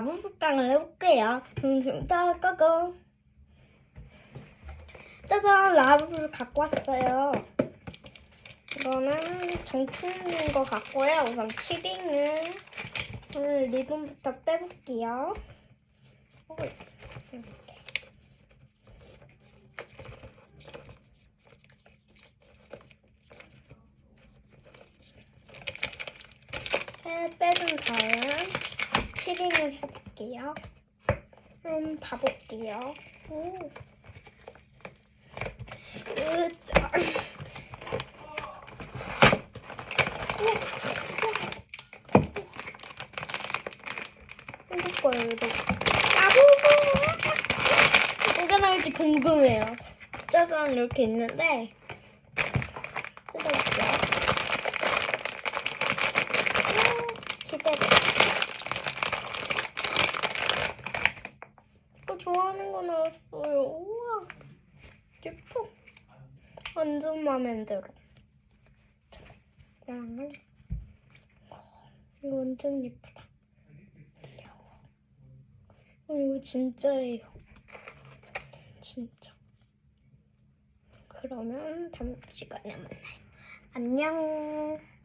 라부부깡을 해볼게요. 둥둥 떠고고. 짜잔, 라부를 갖고 왔어요. 이거는 정품인 것 같고요. 우선 키링은 오늘 리본부터 빼볼게요. 빼준 다음 키링을 해볼게요. 좀 봐볼게요. 오. 으짜. 이거 거예요, 이거. 나보고! 뭐가 나올지 궁금해요. 짜잔, 이렇게 있는데. 뜯어볼게요. 기대돼. 어, 좋아하는 거 나왔어요. 우와. 예뻐. 완전 마음에 들어. 그냥 이거 완전 예쁘다. 귀여워. 어, 이거 진짜예요. 진짜. 그러면 다음 시간에 만나요. 안녕.